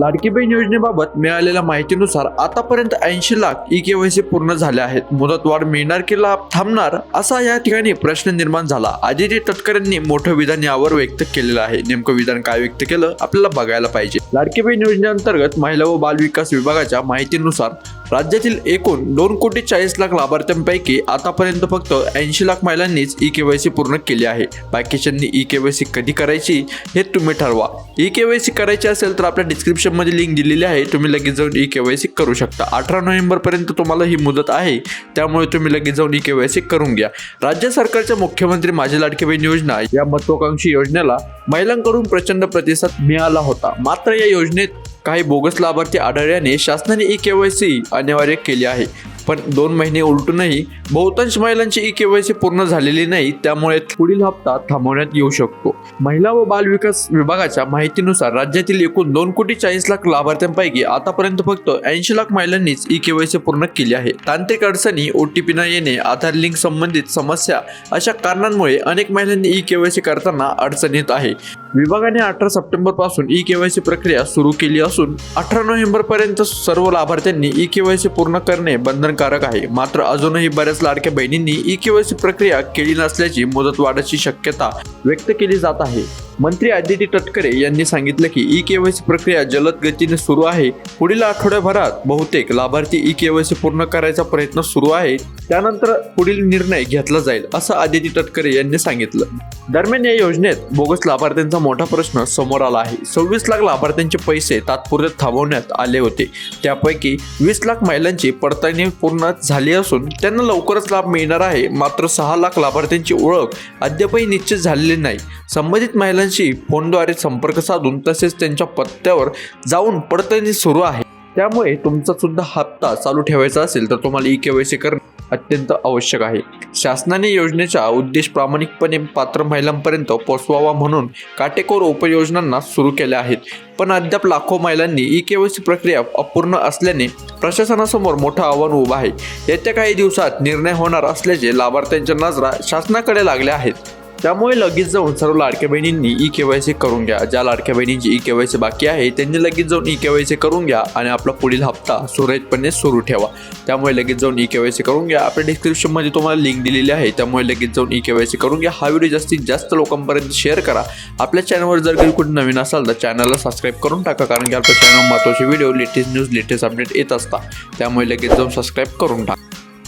लाडकी बहीण योजनेबाबत मिळालेल्या माहितीनुसार आतापर्यंत ऐंशी लाख ई केवायसी पूर्ण झाले आहेत. मुदतवाढ मिळणार की लाभ थांबणार असा या ठिकाणी प्रश्न निर्माण झाला. आदित्य तटकरेंनी मोठं विधान यावर व्यक्त केलेलं आहे. नेमकं विधान काय व्यक्त केलं आपल्याला बघायला पाहिजे. लाडकी बहीण योजनेअंतर्गत महिला व बाल विकास विभागाच्या माहितीनुसार राज्यातील एकूण दोन कोटी चाळीस लाख लाभार्थ्यांपैकी आतापर्यंत फक्त ऐंशी लाख महिलांनीच ई केवायसी पूर्ण केली आहे. बाकीच्यांनी ई केवायसी कधी करायची हे तुम्ही ठरवा. ई केवायसी करायची असेल तर आपल्या डिस्क्रिप्शनमध्ये लिंक दिलेली आहे. तुम्ही लगेच जाऊन ई केवायसी करू शकता. अठरा नोव्हेंबरपर्यंत तुम्हाला ही मुदत आहे. त्यामुळे तुम्ही लगेच जाऊन ई केवायसी करून घ्या. राज्य सरकारच्या मुख्यमंत्री माझी लाडकी बहीण योजना या महत्वाकांक्षी योजनेला महिलांकडून प्रचंड प्रतिसाद मिळाला होता. मात्र या योजनेत काही बोगस लाभार्थी आढळल्याने शासनाने ई केवायसी अनिवार्य केली आहे. पण दोन महिने उलटूनही बहुतांश महिलांची ई केवायसी पूर्ण झालेली नाही त्यामुळे पुढील हप्ता थांबवण्यात येऊ शकतो. महिला व बाल विकास विभागाच्या माहितीनुसार राज्यातील एकूण दोन कोटी चाळीस लाख लाभार्थ्यांपैकी आतापर्यंत फक्त ऐंशी लाख महिलांनीच ई केवायसी पूर्ण केली आहे. तांत्रिक अडचणी ओ टी पी न येणे आधार लिंक संबंधित समस्या अशा कारणांमुळे अनेक महिलांनी ई केवायसी करताना अडचण येत आहे. विभागाने अठरा सप्टेंबरपासून ई केवायसी प्रक्रिया सुरू केली असून अठरा नोव्हेंबर पर्यंत सर्व लाभार्थ्यांनी ई केवायसी पूर्ण करणे बंधन बंधनकारक आहे. मात्र अजूनही बऱ्याच लाडक्या बहिणींनी ई केवायसी प्रक्रिया केली नसल्याची मुदत वाढाची शक्यता व्यक्त केली जात आहे. मंत्री आदिती तटकरे यांनी सांगितलं की ई केवायसी प्रक्रिया जलद गतीने सुरू आहे. पुढील आठवड्याभरात बहुतेक लाभार्थी ई केवायसी पूर्ण करायचा प्रयत्न सुरू आहे. त्यानंतर पुढील निर्णय घेतला जाईल असं आदिती तटकरे यांनी सांगितलं. दरम्यान या योजनेत बोगस लाभार्थ्यांचा मोठा प्रश्न समोर आला आहे. सव्वीस लाख लाभार्थ्यांचे पैसे तात्पुरते थांबवण्यात आले होते. त्यापैकी वीस लाख महिलांची पडताळणी पूर्ण झाली असून त्यांना लवकरच लाभ मिळणार आहे. मात्र सहा लाख लाभार्थ्यांची ओळख अद्यापही निश्चित झालेली नाही. संबंधित महिला महिलांशी फोनद्वारे संपर्क साधून तसेच त्यांच्या पत्त्यावर जाऊन पडताळणी सुरू आहे. त्यामुळे तुमचा सुद्धा हप्ता चालू ठेवायचा असेल तर तुम्हाला ई केवायसी करणं अत्यंत आवश्यक आहे. शासनाने योजनेचा उद्देश प्रामाणिकपणे पात्र महिलांपर्यंत पोचवावा म्हणून काटेकोर उपाययोजनांना सुरू केल्या आहेत. पण अद्याप लाखो महिलांनी ई केवायसी प्रक्रिया अपूर्ण असल्याने प्रशासनासमोर मोठं आव्हान उभं आहे. येत्या काही दिवसात निर्णय होणार असल्याचे लाभार्थ्यांच्या नजरा शासनाकडे लागल्या आहेत. त्यामुळे लगेच जाऊन सर्व लाडक्या बहिणींनी ई केवायसी करून घ्या. ज्या लाडक्या बहिणींची ई केवायसी बाकी आहे त्यांनी लगेच जाऊन ई केवायसी करून घ्या आणि आपला पुढील हप्ता सुरळीतपणे सुरू ठेवा. त्यामुळे लगेच जाऊन ई केवायसी करून घ्या. आपल्या डिस्क्रिप्शनमध्ये तुम्हाला लिंक दिलेली आहे. त्यामुळे लगेच जाऊन ई केवायसी करून घ्या. हा व्हिडिओ जास्तीत जास्त लोकांपर्यंत शेअर करा. आपल्या चॅनलवर जर काही कुठे नवीन असाल तर चॅनलला सबस्क्राईब करून टाका. कारण की आपल्या चॅनल महत्त्वाचे video latest news latest update येत असतात. त्यामुळे लगेच जाऊन सबस्क्राईब करून टाका.